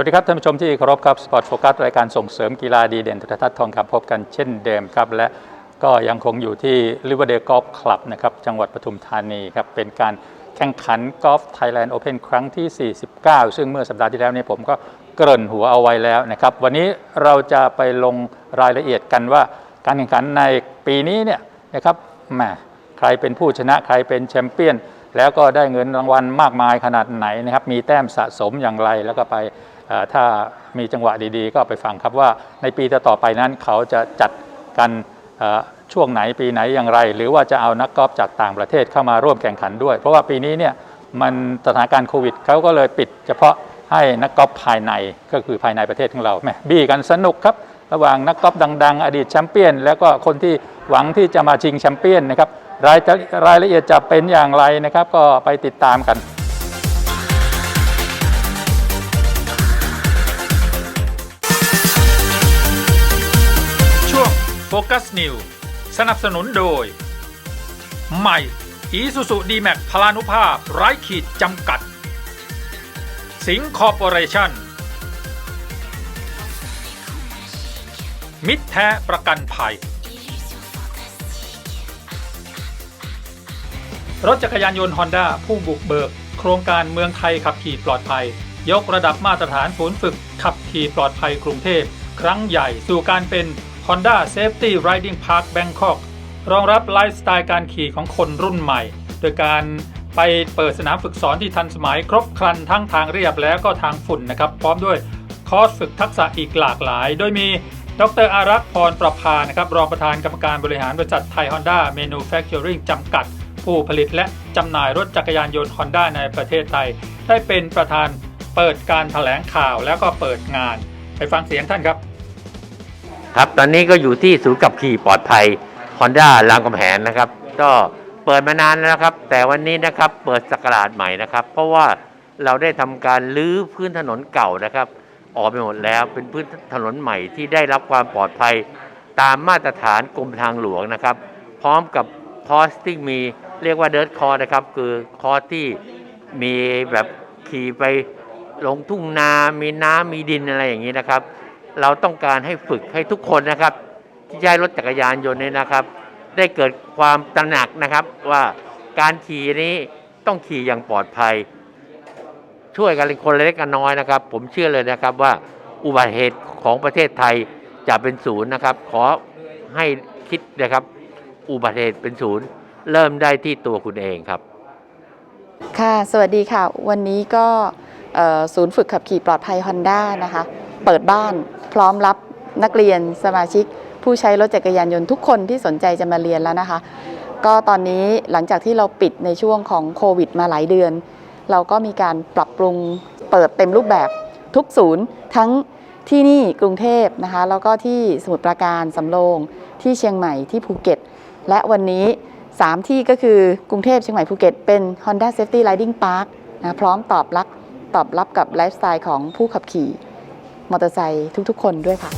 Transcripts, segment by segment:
วัสดีครับท่านผู้ชมที่เคารพครับสปอร์ตโฟกัสรายการส่งเสริมกีฬาดีเด่นทรทัศน์ทองคำพบกันเช่นเดิมครับและก็ยังคงอยู่ที่ r i v e r d a l e Golf Club นะครับจังหวัดปทุมธานีครับเป็นการแข่งขันกอล์ฟไทยแลนด์โอเพนครั้งที่ 49 ซึ่งเมื่อสัปดาห์ที่แล้วเนี่ยผมก็เกริ่นหัวเอาไว้แล้วนะครับวันนี้เราจะไปลงรายละเอียดกันว่า การแข่งขันในปีนี้เนี่ยนะครับแหมใครเป็นผู้ชนะใครเป็นแชมเปี้ยน แล้วก็ได้เงินรางวัลมากมายขนาดไหนนะครับมีแต้มสะสมอย่างไรแล้วก็ไป ถ้ามีจังหวะดีๆ ก็ไปฟังครับว่าในปีต่อๆไปนั้นเขาจะจัดกันช่วงไหนปีไหนอย่างไร หรือว่าจะเอานักกอล์ฟจากต่างประเทศเข้ามาร่วมแข่งขันด้วย เพราะว่าปีนี้เนี่ยมันสถานการณ์โควิดเขาก็เลยปิด เฉพาะให้นักกอล์ฟภายในก็คือภายในประเทศของเราแมบี้กันสนุกครับ ระหว่างนักกอล์ฟดัง ๆ อดีตแชมเปี้ยน แล้วก็คนที่หวังที่จะมาชิงแชมเปี้ยนนะครับรายรายละเอียดจะเป็นอย่างไรนะครับ ก็ไปติดตามกัน โฟกัสนิวสนับสนุนโดย ใหม่อีซูซูดีแม็กพลานุภาพไร้ขีดจำกัด สิงห์คอร์ปอเรชั่น มิตรแท้ประกันภัย รถจักรยานยนต์ฮอนด้าผู้บุกเบิก โครงการเมืองไทยขับขี่ปลอดภัย ยกระดับมาตรฐานศูนย์ฝึกขับขี่ปลอดภัยกรุงเทพ ครั้งใหญ่สู่การเป็น Honda Safety Riding Park Bangkok รองรับไลฟ์สไตล์การขี่ของคนรุ่นใหม่ โดยการไปเปิดสนามฝึกสอนที่ทันสมัยครบครันทั้งทางเรียบแล้วก็ทางฝุ่นนะครับ พร้อมด้วยคอร์สฝึกทักษะอีกหลากหลาย โดยมีดรอารักษ์พรประภานะครับรองประธานกรรมการบริหารบริษัทไทยฮอนด้าเมนูแฟคเจอริงจำกัด ผู้ผลิตและจำหน่ายรถจักรยานยนต์ฮอนด้าในประเทศไทย ได้เป็นประธานเปิดการถแถลงข่าวแล้วก็เปิดงาน ไปฟังเสียงท่านครับ ครับตอนนี้ก็อยู่ที่ศูนย์ขับขี่ปลอดภัย Honda รามคำแหงนะครับ ก็เปิดมานานแล้วนะครับ แต่วันนี้นะครับเปิดสกราชใหม่นะครับ เพราะว่าเราได้ทำการรื้อพื้นถนนเก่านะครับ ออกไปหมดแล้วเป็นพื้นถนนใหม่ที่ได้รับความปลอดภัย ตามมาตรฐานกรมทางหลวงนะครับ พร้อมกับคอสที่มีเรียกว่าเดิร์ดคอร์นะครับ คือคอร์สที่มีแบบขี่ไปลงทุ่งนา มีน้ำมีดินอะไรอย่างนี้นะครับ เราต้องการให้ฝึกให้ทุกคนนะครับ ที่ใช้รถจักรยานยนต์เนี่ยนะครับ ได้เกิดความตระหนักนะครับว่าการขี่นี้ต้องขี่อย่างปลอดภัย ช่วยกันคนเล็กกันน้อยนะครับ ผมเชื่อเลยนะครับว่าอุบัติเหตุของประเทศไทยจะเป็นศูนย์นะครับ ขอให้คิดนะครับ อุบัติเหตุเป็นศูนย์ เริ่มได้ที่ตัวคุณเองครับ ค่ะ สวัสดีค่ะ วันนี้ก็ศูนย์ฝึกขับขี่ปลอดภัย Honda นะคะ เปิดบ้าน ร้อมรับนักเรียนสมาชิก ผู้ใช้รถจักรยานยนต์ทุกคนที่สนใจจะมาเรียนแล้วนะคะ ก็ตอนนี้หลังจากที่เราปิดในช่วงของโควิด มาหลายเดือน เราก็มีการปรับปรุงเปิดเต็มรูปแบบทุกศูนย์ ทั้งที่นี่กรุงเทพนะคะแล้วก็ที่สมุทรปราการสำโรงที่เชียงใหม่ที่ภูเก็ต และวันนี้ 3 ที่ก็คือกรุงเทพเชียงใหม่ภูเก็ตเป็น Honda Safety Riding Park นะพร้อมตอบรับตอบรับกับไลฟ์สไตล์ของผู้ขับขี่ มอเตอร์ไซค์ทุกๆ คนด้วยค่ะ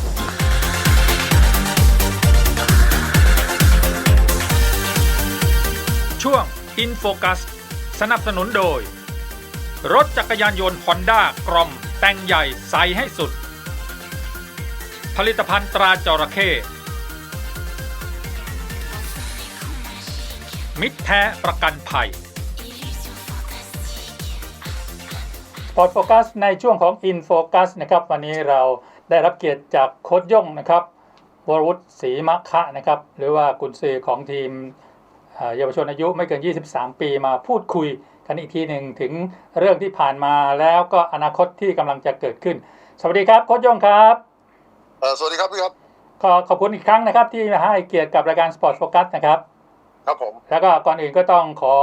ช่วง In Focus สนับสนุนโดย รถจักรยานยนต์ฮอนด้ากรอม แต่งใหญ่ใสให้สุด ผลิตภัณฑ์ตราจระเข้มิตรแท้ประกันภัย อร์ตโฟกัสในช่วงของ In Focus นะครับวันนี้เราได้รับเกียรติจากโค้ชย่งนะครับวรวุฒิศรีมะคะนะครับหรือว่ากุนซือของทีมเอ่อเยาวชนอายุไม่เกิน 23 ปีมาพูดคุยกันอีกทีหนึ่งถึงเรื่องที่ผ่านมาแล้วก็อนาคตที่กำลังจะเกิดขึ้น สวัสดีครับโค้ชย่งครับเอ่อสวัสดีครับพี่ครับขอขอบคุณอีกครั้งนะครับที่มาให้เกียรติกับรายการ Sport Focus นะครับ ครับผม แล้วก็ก่อนอื่นก็ต้องขอ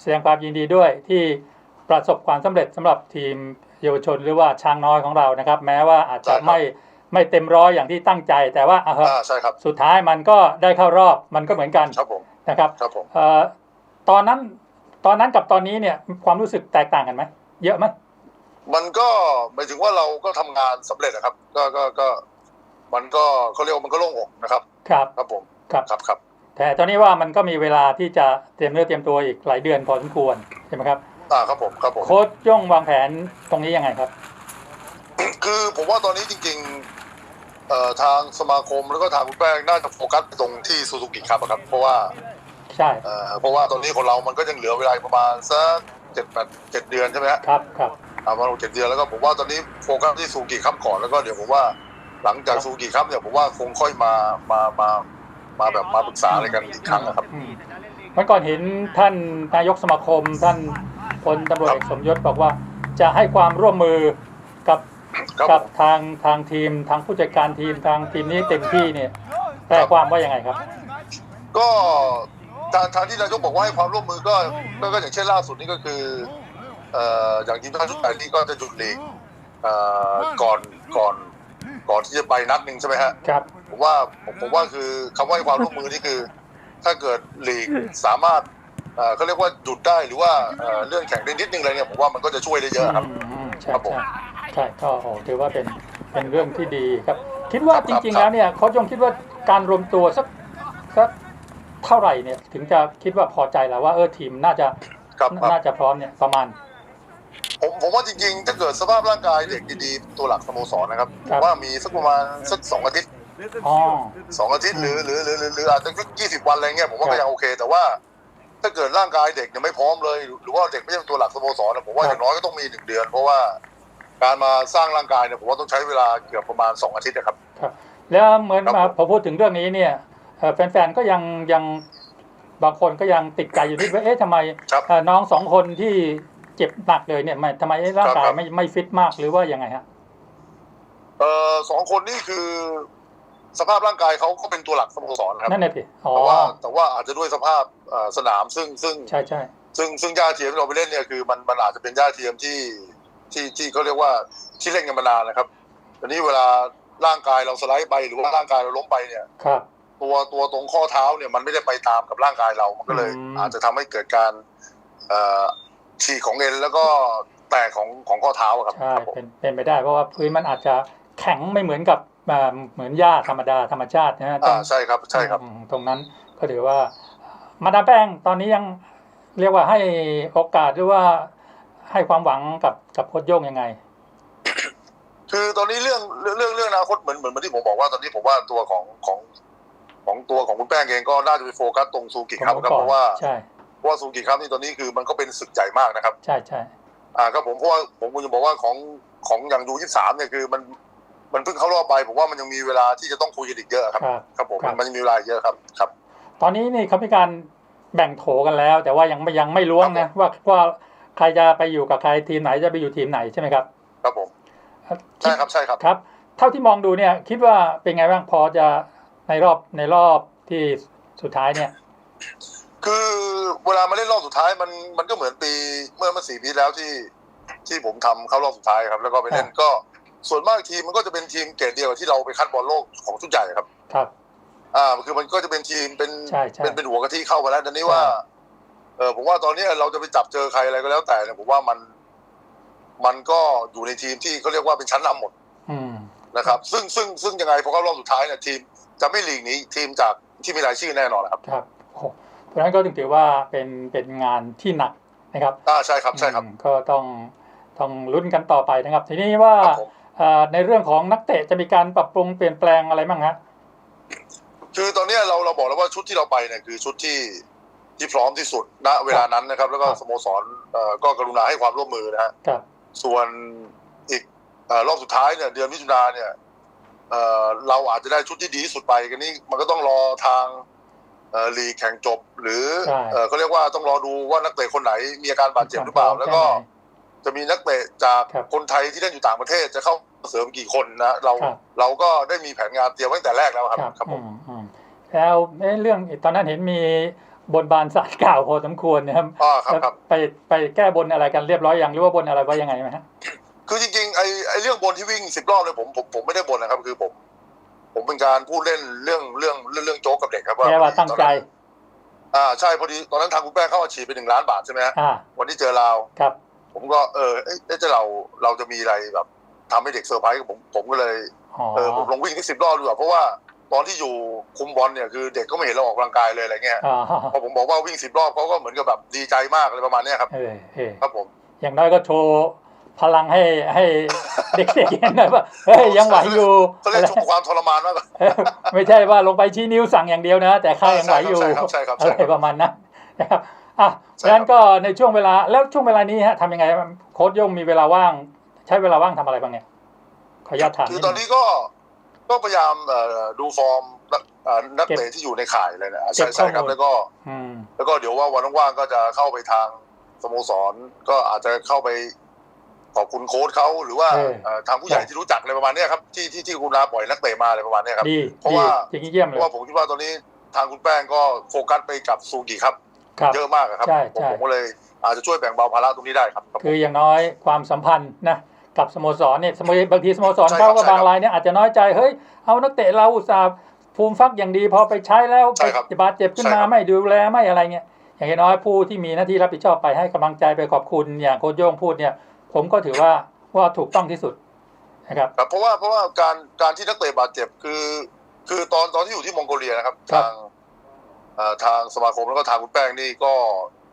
แสดงความยินดีด้วยที่ ประสบความสำเร็จสำหรับทีมเยาวชนหรือว่าช้างน้อยของเรานะครับ แม้ว่าอาจจะใช่ครับไม่ไม่เต็มร้อยอย่างที่ตั้งใจ แต่ว่าเอาเถอะอ่าใช่ครับสุดท้ายมันก็ได้เข้ารอบมันก็เหมือนกันครับผมนะครับครับผมเอ่อตอนนั้นตอนนั้นกับตอนนี้เนี่ยความรู้สึกแตกต่างกันไหมเยอะไหมมันก็หมายถึงว่าเราก็ทำงานสำเร็จนะครับ ก็ก็ก็มันก็เขาเรียกว่ามันก็โล่งอกนะครับ ครับครับผมครับครับครับแต่ตอนนี้ว่ามันก็มีเวลาที่จะเตรียมเนื้อเตรียมตัวอีกหลายเดือนพอสมควรใช่ไหมครับ อ่าครับผมครับผมโค้ชย่งวางแผนตรงนี้ยังไงครับ คือผมว่าตอนนี้จริงๆเอ่อทางสมาคมแล้วก็ทางคุณแป้งน่าจะโฟกัสไปตรงที่ซูซูกิครับอะครับ เพราะว่าใช่เอ่อเพราะว่าตอนนี้คนเรามันก็ยังเหลือเวลาอีกประมาณสักเจ็ดแปดเจ็ดเดือนใช่ไหมฮะครับครับ ประมาณเจ็ดเดือนแล้วก็ผมว่าตอนนี้โฟกัสที่ซูกิครับก่อนแล้วก็เดี๋ยวผมว่าหลังจากซูกิครับเนี่ยผมว่าคงค่อยมามามามาแบบมาปรึกษาอะไรกันอีกครั้งนะครับ อืมวันก่อนเห็นท่านนายกสมาคมท่าน พลตำรวจเอกสมยศบอกว่าจะให้ความร่วมมือกับครับกับผมทางทางทีมทางผู้จัดการทีมทางทีมนี้เต็มที่เนี่ยแปลความว่ายังไงครับ ก็ทางทางที่นายกบอกว่าให้ความร่วมมือก็ก็ก็อย่างเช่นล่าสุดนี่ก็คือเอ่ออย่างทีมชาติชุดใหญ่นี่ก็จะหยุดลีกเอ่อก่อนก่อนก่อนที่จะไปนัดหนึ่งใช่ไหมฮะครับผมว่าผมผมว่าคือคำว่าให้ความร่วมมือนี่คือ ถ้าเกิดลีกสามารถ เอ่อเขาเรียกว่าหยุดได้หรือว่าเอ่อเลื่อนแข่งได้นิดนึงอะไรเนี่ยผมว่ามันก็จะช่วยได้เยอะครับอืมอืมใช่ครับผมใช่ใช่ก็โอ้ถือว่าเป็นเป็นเรื่องที่ดีครับ คิดว่าครับจริงครัๆบแล้วเนี่ยเขายงคิดว่าการรวมตัวสักสักเท่าไหร่เนี่ย ถึงจะคิดว่าพอใจแล้วว่าเออทีมน่าจะครับครับน่าจะพร้อมเนี่ยประมาณผมผมว่าจริงๆ ถ้าเกิดสภาพร่างกายเด็กดีๆ ตัวหลักสโมสรนะครับคผรับมว่ามีสักประมาณสักสองอาทิตย์อ๋อสองอาทิตย์หรือหรือหรือหรือหรืออาจจะยี่สิบวันอะไรเงี้ยผมว่าครัก็บยังโอเค แต่ว่า ถ้าเกิดร่างกายเด็กยังไม่พร้อมเลย หรือว่าเด็กไม่ใช่ตัวหลักสโมสรนะผมว่าครับอย่างน้อยก็ต้องมีหนึ่งเดือน เพราะว่าการมาสร้างร่างกายเนี่ยผมว่าต้องใช้เวลาเกือบประมาณสองอาทิตย์นะครับครับแล้วเหมือนครับมาผมพอพูดถึงเรื่องนี้เนี่ยเอ่อแฟนๆก็ยังยังบางคนก็ยังติดใจอยู่นิดว่าเอ๊ะทำไมครับเอ่อน้องสองคนที่เจ็บหนักเลยเนี่ยไม่ทำไมร่างกายครับไม่ไม่ฟิตมากหรือว่ายังไงฮะเอ่อสองคนนี่คือ สภาพร่างกายเขาก็เป็นตัวหลักสโมสรครับนั่นแหละสิอ๋อแต่ว่าแต่ว่าอาจจะด้วยสภาพเอ่อสนามซึ่งซึ่งใช่ใช่ซึ่งซึ่งหญ้าเทียมที่เราไปเล่นเนี่ยคือมันมันอาจจะเป็นหญ้าเทียมที่ที่ที่เขาเรียกว่าที่เล่นกันมานานนะครับทีนี้เวลาร่างกายเราสไลด์ไปหรือว่าร่างกายเราล้มไปเนี่ยครับตัวตัวตรงข้อเท้าเนี่ยมันไม่ได้ไปตามกับร่างกายเรา มันก็เลยอืมอาจจะทำให้เกิดการเอ่อฉีกของเอ็นแล้วก็แตกของของข้อเท้าอะครับใช่ครับผมเป็นเป็นไปได้เพราะว่าพื้นมันอาจจะแข็งไม่เหมือนกับอ่า เหมือนหญ้าธรรมดาธรรมชาตินะฮะอ่าใช่ครับใช่ครับอืมตรงนั้นก็ถือว่ามาดามแป้งตอนนี้ยังเรียกว่าให้โอกาสหรือว่าให้ความหวังกับกับโค้ชโย่งยังไง คือตอนนี้เรื่องเรื่องเรื่องเรื่องอนาคตเหมือนเหมือนเหมือนที่ผมบอกว่าตอนนี้ผมว่าตัวของของของตัวของคุณแป้งเองก็น่าจะไปโฟกัสตรงซูกิครับครับเพราะว่าใช่เพราะว่าซูกิครับนี่ตอนนี้คือมันก็เป็นศึกใหญ่มากนะครับ ใช่ใช่อ่าครับผมเพราะว่าผมควรจะบอกว่าของของอย่างยูยี่สามเนี่ยคือมัน มันเพิ่งเข้ารอบไปผมว่ามันยังมีเวลาที่จะต้องคุยกันอีกเยอะครับ ครับครับผมครับ มันยังมีเวลาอีกเยอะครับครับ ตอนนี้นี่เขามีการแบ่งโถกันแล้ว แต่ว่ายังไม่ยังไม่ล้วงนะว่าว่าใครจะไปอยู่กับใครทีมไหนจะไปอยู่ทีมไหนใช่ไหมครับครับผมใช่ครับใช่ครับ ครับ เท่าที่มองดูเนี่ย คิดว่าเป็นไงบ้างพอจะในรอบในรอบที่สุดท้ายเนี่ย คือเวลามาเล่นรอบสุดท้ายมันมันก็เหมือนปีเมื่อเมื่อสี่ปีแล้วที่ที่ผมทำเข้ารอบสุดท้ายครับ แล้วก็ไปเล่นครับก็ ส่วนมากทีมมันก็จะเป็นทีมเกรดเดียวกับที่เราไปคัดบอลโลกของชุดใหญ่ครับ ครับ อ่าคือมันก็จะเป็นทีมเป็นใช่ใช่เป็นเป็นหัวกะทิเข้ามาแล้วตอนนี้ว่าเออผมว่าตอนนี้เราจะไปจับเจอใครอะไรก็แล้วแต่เนี่ยผมว่ามัน มันก็อยู่ในทีมที่เขาเรียกว่าเป็นชั้นนำหมดอืม นะครับ ซึ่งซึ่งซึ่งยังไงพอเข้ารอบสุดท้ายเนี่ยทีมจะไม่หลีกหนีทีมจากที่มีรายชื่อแน่นอนนะครับครับโอ้โหเพราะฉะนั้นก็ถึงถือว่าเป็นเป็นงานที่หนักนะครับอ่าใช่ครับใช่ครับอืมก็ต้องต้องลุ้นกันต่อไปนะครับ ทีนี้ว่า ครับผมเอ่อ ในเรื่องของนักเตะจะมีการปรับปรุงเปลี่ยนแปลงอะไรบ้างฮะคือตอนเนี้ยเราเราบอกแล้วว่าชุดที่เราไปเนี่ยคือชุดที่ที่พร้อมที่สุดณเวลานั้นนะครับ แล้วก็ครับสโมสรเอ่อก็กรุณาให้ความร่วมมือนะฮะครับส่วนอีกเอ่อรอบสุดท้ายเนี่ยเดือนมิถุนาเนี่ยเอ่อเราอาจจะได้ชุดที่ดีที่สุดไปกันนี่มันก็ต้องรอทางเอ่อลีกแข่งจบ หรือใช่เอ่อเขาเรียกว่าต้องรอดูว่านักเตะคนไหนมีอาการบาดเจ็บหรือเปล่า แล้วก็ จะมีนักเตะจากครับคนไทยที่เล่นอยู่ต่างประเทศจะเข้าเสริมกี่คนนะเราครับเราก็ได้มีแผนงานเตรียมไว้ตั้งแต่แรกแล้วครับครับครับผอืมมอืมแล้วเอ๊ะเรื่องตอนนั้นเห็นมีบนบานสารกล่าวพอสมควรนะครับอ่าครับครับไปไปแก้บนอะไรกันเรียบร้อยยังหรือว่าบนอะไรไว้ยังไงไหมฮะคือจริงๆไอ้ไอ้เรื่องบนที่วิ่งสิบรอบเนี่ยผมผมผมไม่ได้บนนะครับ คือผม ผมเป็นการพูดเล่นเรื่องเรื่องเรื่องเรื่องโจ๊กกับเด็กครับว่าแค่ว่าตั้งใจอ่าใช่พอดีตอนนั้นทางคุณแป้งเข้ามาฉีดไปหนึ่งล้านบาทใช่ไหมฮะอ่าวันที่เจอเราวครับ ผมก็เออเอ๊ะเอ๊ะจะเราเราจะมีอะไรแบบทำให้เด็กเซอร์ไพรส์ผมผมก็เลยอ๋อเออผมลงวิ่งที่สิบรอบดีกว่าเพราะว่าตอนที่อยู่คุมบอลเนี่ยคือเด็กก็ไม่เห็นเราออกกำลังกายเลยอะไรเงี้ยอ่าพอผมบอกว่าวิ่งสิบรอบเขาก็เหมือนกับแบบดีใจมากอะไรประมาณเนี้ยครับ เออเออครับผมอย่างน้อยก็โชว์พลังให้ให้เด็กๆเห็นหน่อยว่าเฮ้ยยังไหวอยู่เขาเรียกโชว์ความทรมานมากกว่า ไม่ใช่ว่าลงไปชี้นิ้วสั่งอย่างเดียวนะ แต่ข้ายังไหวอยู่ใช่ครับใช่ครับอะใช่ไรครับประมาณนั้นนะครับ อะใช่ครับ งั้นก็ในช่วงเวลาแล้วช่วงเวลานี้ฮะทำยังไงโค้ชโย่งมีเวลาว่าง ใช้เวลาว่างทำอะไรบ้างเนี่ยขออนุญาตถามคือดงตอนนี้ก็ก็พยายามเอ่อดูฟอร์มนักเอ่อนักเตะที่อยู่ในข่ายเลยนะใช่เก็บใช่ครับข้อมูลแล้วก็ อืม แล้วก็เดี๋ยวว่าวันว่างๆก็จะเข้าไปทางสโมสร ก็อาจจะเข้าไปขอบคุณโค้ชเขาหรือว่าเอ่อทางผู้ใหญ่ที่รู้จักอะไรประมาณเนี้ยครับที่ที่ที่คุณลาปล่อยนักเตะมาอะไรประมาณเนี้ยครับ ดีเพราะดีว่า อย่างนี้เยี่ยมเพเลราะยว่าผมคิดว่าตอนนี้ทางคุณแป้งก็โฟกัสไปกับซูกิครับครับ เยอะมากอะครับใช่ผมใช่ผมก็เลยอาจจะช่วยแบ่งเบาภาระตรงนี้ได้ครับครับผมคืออย่างน้อยความสัมพันธ์นะกับสโมสรเนี่ยสโมบางทีสโมสรใช่ครับเขาก็ใช่ครับบางรายเนี่ยอาจจะน้อยใจเฮ้ยเอานักเตะเราอุตส่าห์ภูมิฟักอย่างดีพอไปใช้แล้วใช่ครับไปบาดเจ็บขึ้นใช่มาครับไม่ดูแลไม่อะไรเงี้ยอย่างน้อยผู้ที่มีหน้าที่รับผิดชอบไปให้กำลังใจไปขอบคุณอย่างโค้ชโย่งพูดเนี่ย ผมก็ถือว่าว่าถูกต้องที่สุดนะครับครับเพราะว่าเพราะว่าการการที่นักเตะบาดเจ็บคือ คือตอนตอนที่อยู่ที่มองโกเลียนะครับครับทางเอ่อ ทางสมาคมแล้วก็ทางคุณแป้งนี่ก็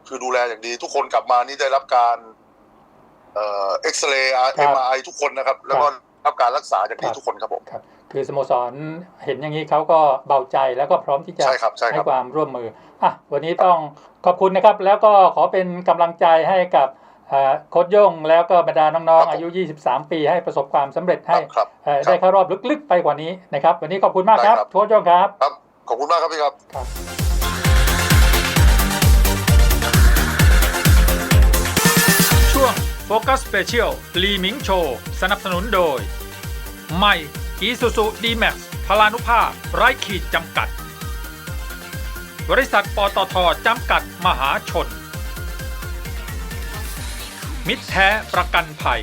คือดูแลอย่างดี ทุกคนกลับมานี่ได้รับการเอ่อเอ็กซเรย์เอ็มไอทุกคนนะครับ แล้วก็รับการรักษาอย่างดีทุกคนครับผมครับคือสโมสรเห็นอย่างนี้เขาก็เบาใจแล้วก็พร้อมที่จะใช่ครับใช่ครับความร่วมมืออะวันนี้ต้องขอบคุณนะครับ แล้วก็ขอเป็นกำลังใจให้กับเอ่อโค้ชโย่งแล้วก็บรรดาน้องๆ อายุ 23 ปีให้ประสบความสำเร็จคให้รับครับเอ่อครับได้เข้ารอบลึกๆไปกว่านี้นะครับ วันนี้ขอบคุณมากครับได้ครับโค้ชโย่งครับ ครับ ขอบคุณมากครับพี่ครับ โฟกัสสเปเชียลลีมิงโชว์สนับสนุนโดย ใหม่อีซูซูดีแม็กซ์พลานุภาพไร้ขีดจำกัด บริษัทปตทจำกัดมหาชน มิตรแท้ประกันภัย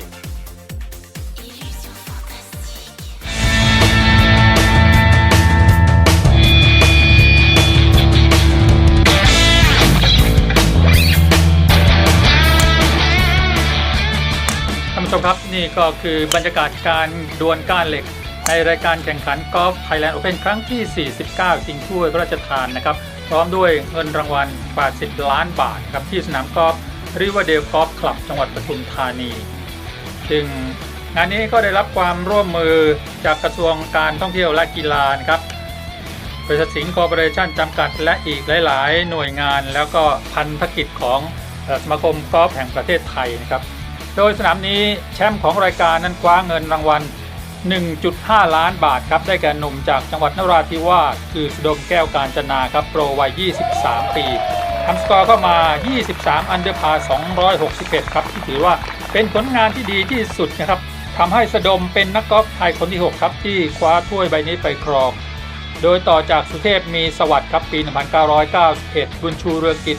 ครับนี่ก็คือบรรยากาศการดวลก้านเหล็ก ในรายการแข่งขันกอล์ฟไทยแลนด์โอเพนครั้งที่ 49 ชิงถ้วยพระราชทานนะครับ พร้อมด้วยเงินรางวัลกว่า 10 ล้านบาทครับที่สนามกอล์ฟริเวอร์เดลกอล์ฟคลับจังหวัดปทุมธานี ซึ่งงานนี้ก็ได้รับความร่วมมือจากกระทรวงการท่องเที่ยวและกีฬานะครับบริษัทสิงห์คอร์ปอเรชั่นจำกัดและอีกหลาย ๆ หน่วยงาน แล้วก็พันธกิจของสมาคมกอล์ฟแห่งประเทศไทยนะครับ โดยสนามนี้แชมป์ของรายการนั้นคว้าเงินรางวัล 1.5 ล้านบาทครับ ได้แก่หนุ่มจากจังหวัดนราธิวาสคือสุดมแก้วการจนาครับ โปรวัย 23 ปีทำสกอร์เข้ามา 23 อันเดอร์พา 261 ครับ ที่ถือว่าเป็นผลงานที่ดีที่สุดนะครับทำให้สดมเป็นนักกอล์ฟไทยคนที่ 6 ครับ ที่คว้าถ้วยใบนี้ไปครอง โดยต่อจากสุเทพมีสวัสดิ์ครับปี 1991 บุญชูเรืองกิจ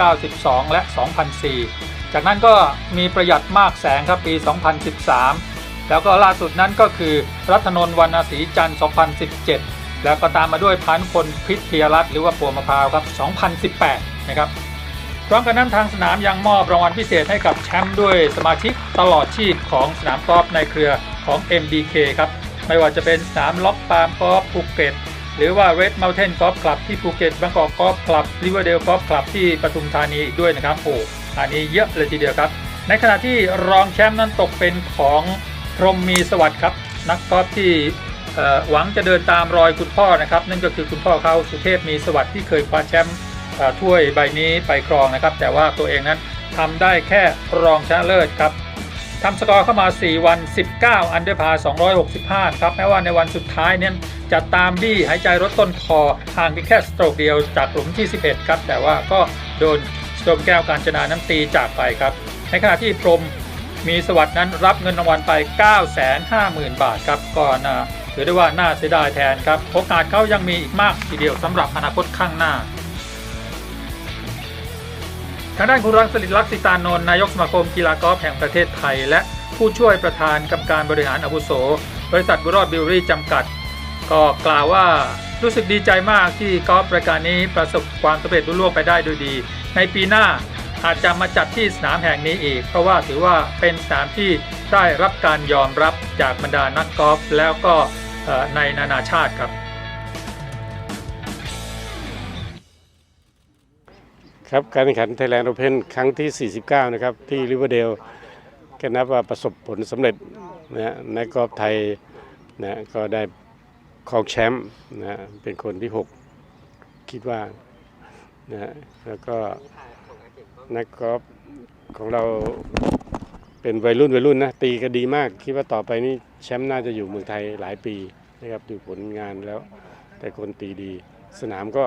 1992 และ 2004 จากนั้นก็มีประหยัดมากแสงครับปี 2013 แล้วก็ล่าสุดนั้นก็คือรัตนนท์วรรณศรีจันทร์ 2017 แล้วก็ตามมาด้วยพันพลพิทยรัตหรือว่าปัวมะพร้าวครับ 2018 นะครับพร้อมกันนั้นทางสนามยังมอบรางวัลพิเศษให้กับแชมป์ด้วยสมาชิกตลอดชีพของสนามกอล์ฟในเครือของ MDK ครับ ไม่ว่าจะเป็นสนามล็อกปาล์มกอล์ฟภูเก็ตหรือว่า Red Mountain Golf Club ที่ภูเก็ตบางกอกกอล์ฟคลับ Riverdale Golf Club ที่ปทุมธานีอีกด้วยนะครับโอ้ อันนี้เยอะเลยทีเดียวครับ ในขณะที่รองแชมป์นั้นตกเป็นของพรมมีสวัสดิ์ครับ นักกอล์ฟที่หวังจะเดินตามรอยคุณพ่อนะครับ นั่นก็คือคุณพ่อเขาสุเทพมีสวัสดิ์ที่เคยคว้าแชมป์ถ้วยใบนี้ไปครองนะครับ แต่ว่าตัวเองนั้นทำได้แค่รองชนะเลิศครับทำสกอร์เข้ามา 4 วัน 19 อันเดอร์พา 265 ครับแม้ว่าในวันสุดท้ายเนี่ยจะตามบี้หายใจรถต้นคอห่างเพียงแค่สโตรกเดียวจากหลุมที่ 11 ครับ แต่ว่าก็โดน รมแก้วการจนาน้ำตีจากไปครับ ในขณะที่พรมมีสวัสด์นั้นรับเงินรางวัลไป 950,000 บาทครับก็น่าถือได้ว่าน่าเสียดายแทนครับโอกาสเขายังมีอีกมากทีเดียวสำหรับอนาคตข้างหน้าทางด้านคุณรังสลิดลักษิตานนท์นายกสมาคมกีฬากอล์ฟแห่งประเทศไทย และผู้ช่วยประธานกรรมการบริหารอาวุโส บริษัทบุรอดบิวรี่จำกัด ก็กล่าวว่ารู้สึกดีใจมากที่กอล์ฟรายการนี้ประสบความสำเร็จรุ่ล่วงไปได้โดยดี ในปีหน้าอาจจะมาจัดที่สนามแห่งนี้อีก เพราะว่าถือว่าเป็นสนามที่ได้รับการยอมรับจากบรรดานักกอล์ฟแล้วก็ในนานาชาติครับ ครับการแข่งขัน Thailand Open ครั้งที่ 49 นะครับ ที่ริเวอร์เดลก็นับว่าประสบผลสำเร็จนะฮะนักกอล์ฟไทยนะก็ได้ครองแชมป์นะฮะเป็นคนที่ 6 คิดว่า นะฮะแล้วก็นักกอล์ฟของเราเป็นวัยรุ่นวัยรุ่นนะตีก็ดีมาก คิดว่าต่อไปนี่แชมป์น่าจะอยู่เมืองไทยหลายปีนะครับดูผลงานแล้ว แต่คนตีดี สนามก็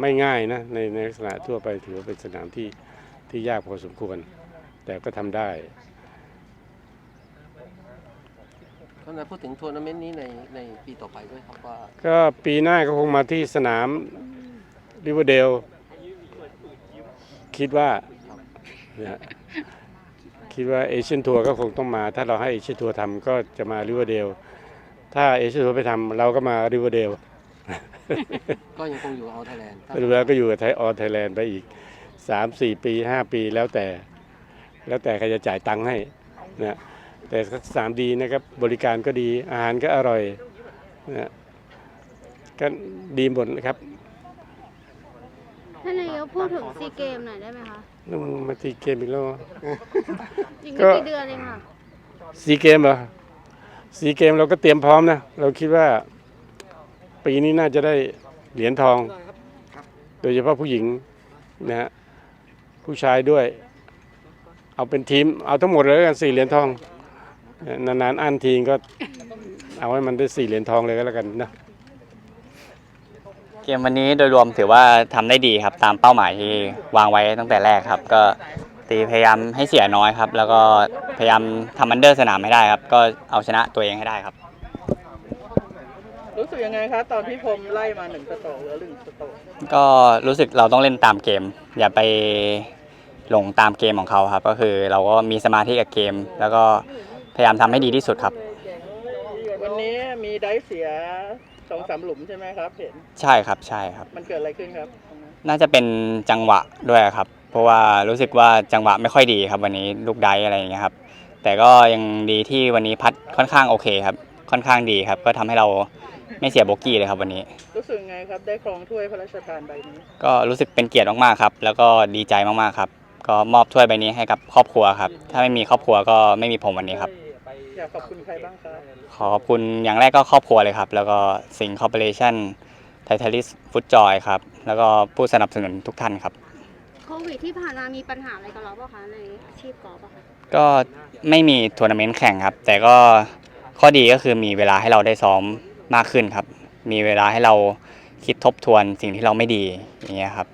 ไม่ง่ายนะในในลักษณะทั่วไปถือว่าเป็นสนามที่ที่ยากพอสมควร แต่ก็ทำได้ก็นะพูดถึงทัวร์นาเมนต์นี้ในในปีต่อไปด้วยครับว่า ก็ปีหน้าก็คงมาที่สนามริเวอร์เดล คิดว่านะฮะคิดว่าเอเชียนทัวร์ก็คงต้องมา ถ้าเราให้เอเชียนทัวร์ทำก็จะมาริเวอร์เดล ถ้าเอเชียนทัวร์ไปทำเราก็มาริเวอร์เดลก็ยังคงอยู่เอาไทยแลนด์ดูแล้วก็อยู่กับไทยออไทยแลนด์ไปอีก 3 4 ปี 5 ปีแล้วแต่ แล้วแต่ใครจะจ่ายตังค์ให้นะแต่สามดีนะครับบริการก็ดีอาหารก็อร่อยนะก็ดีหมดนะครับ ท่านนายกพูดถึงซีเกมหน่อยได้ไหมคะแล้วมึงมาตีเกมอีกแล้วเหรอ อีกก็ไม่กี่เดือนเองค่ะ ซีเกมเหรอซีเกมเราก็เตรียมพร้อมนะ เราคิดว่า ปีนี้น่าจะได้เหรียญทอง โดยเฉพาะผู้หญิงนะฮะผู้ชายด้วย เอาเป็นทีม เอาทั้งหมดเลยแล้วกันสี่เหรียญทอง นานๆอันทีก็ เอาให้มันได้สี่เหรียญทองเลยก็แล้วกันนะ เกมวันนี้โดยรวมถือว่าทำได้ดีครับ ตามเป้าหมายที่วางไว้ตั้งแต่แรกครับ ก็ตีพยายามให้เสียน้อยครับ แล้วก็พยายามทำอันเดอร์สนามให้ได้ครับ ก็เอาชนะตัวเองให้ได้ครับ รู้สึกยังไงคะตอนที่พรมไล่มาหนึ่งสโตรกเหลือหนึ่งสโตรกก็รู้สึกเราต้องเล่นตามเกม อย่าไปหลงตามเกมของเขาครับ ก็คือเราก็มีสมาธิกับเกม แล้วก็พยายามทำให้ดีที่สุดครับ วันนี้มีได้เสีย สองสามหลุมใช่ไหมครับเห็นใช่ครับใช่ครับ มันเกิดอะไรขึ้นครับตรงนั้นน่าจะเป็นจังหวะด้วยครับ เพราะว่ารู้สึกว่าจังหวะไม่ค่อยดีครับ วันนี้ลูกไดอะไรอย่างเงี้ยครับ แต่ก็ยังดีที่วันนี้พัดค่อนข้างโอเคครับ ค่อนข้างดีครับ ก็ทำให้เราไม่เสียโบกี้เลยครับวันนี้ รู้สึกไงครับ ได้ครองถ้วยพระราชทานใบนี้ ก็รู้สึกเป็นเกียรติมากๆครับ แล้วก็ดีใจมากๆครับ ก็มอบถ้วยใบนี้ให้กับครอบครัวครับ ถ้าไม่มีครอบครัวก็ไม่มีผมวันนี้ครับ อยากขอบคุณใครบ้างครับขอขอบคุณอย่างแรกก็ครอบครัวเลยครับ แล้วก็สิงคอร์ปอเรชั่นไททาลิสฟุตจอยครับ แล้วก็ผู้สนับสนุนทุกท่านครับ โควิดที่ผ่านมามีปัญหาอะไรกับเราเปล่าคะในอาชีพกอล์ฟอะคะก็ไม่มีทัวร์นาเมนต์แข่งครับ แต่ก็ข้อดีก็คือมีเวลาให้เราได้ซ้อมมากขึ้นครับ มีเวลาให้เราคิดทบทวนสิ่งที่เราไม่ดีอย่างเงี้ยครับเ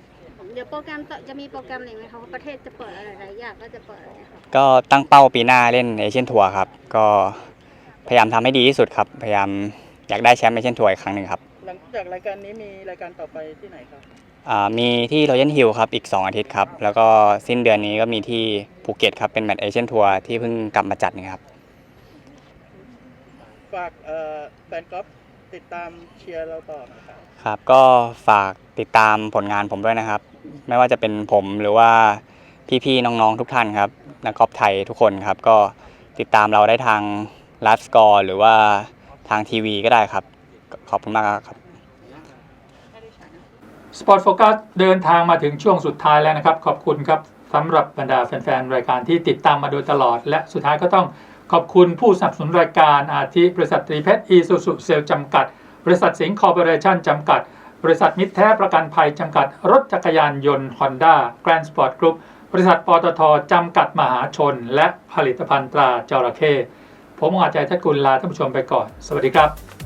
ดี๋ยวโปรแกรมต่อจะมีโปรแกรมอะไรไหมคะว่าประเทศจะเปิดอะไรหลายๆอย่างก็จะเปิดอะไรคะก็ตั้งเป้าปีหน้าเล่นเอเชียนทัวร์ครับ ก็พยายามทำให้ดีที่สุดครับ พยายามอยากได้แชมป์เอเชียนทัวร์อีกครั้งหนึ่งครับหลังจากรายการนี้มีรายการต่อไปที่ไหนครับ อ่ามีที่รอยัลฮิลครับอีก 2 อาทิตย์ครับ แล้วก็สิ้นเดือนนี้ก็มีที่ภูเก็ตครับ เป็นแมตช์เอเชียนทัวร์ที่เพิ่งกลับมาจัดนะครับ ฝากเอ่อแฟนกอล์ฟติดตามเชียร์เราต่อนะครับ ครับก็ฝากติดตามผลงานผมด้วยนะครับ ไม่ว่าจะเป็นผมหรือว่าพี่ๆน้องๆทุกท่านครับนักกอล์ฟไทยทุกคนครับ ก็ติดตามเราได้ทางไลฟ์สกอร์หรือว่าทางทีวีก็ได้ครับ ขอบคุณมากครับ Sport Focus เดินทางมาถึงช่วงสุดท้ายแล้วนะครับ ขอบคุณครับสำหรับบรรดาแฟนๆ รายการที่ติดตามมาโดยตลอด และสุดท้ายก็ต้องขอบคุณผู้สนับสนุนรายการอาทิบริษัทตรีเพชรอีซูซูเซลจำกัด บริษัทสิงห์คอร์ปอเรชั่นจำกัด บริษัทมิตรแท้ประกันภัยจำกัด รถจักรยานยนต์ฮอนด้าแกรนด์สปอร์ตกรุ๊ปบริษัทปตทจำกัดมหาชน และผลิตภัณฑ์ตราจระเข้ผมอาจารย์ทัศกุลลาท่านผู้ชมไปก่อน สวัสดีครับ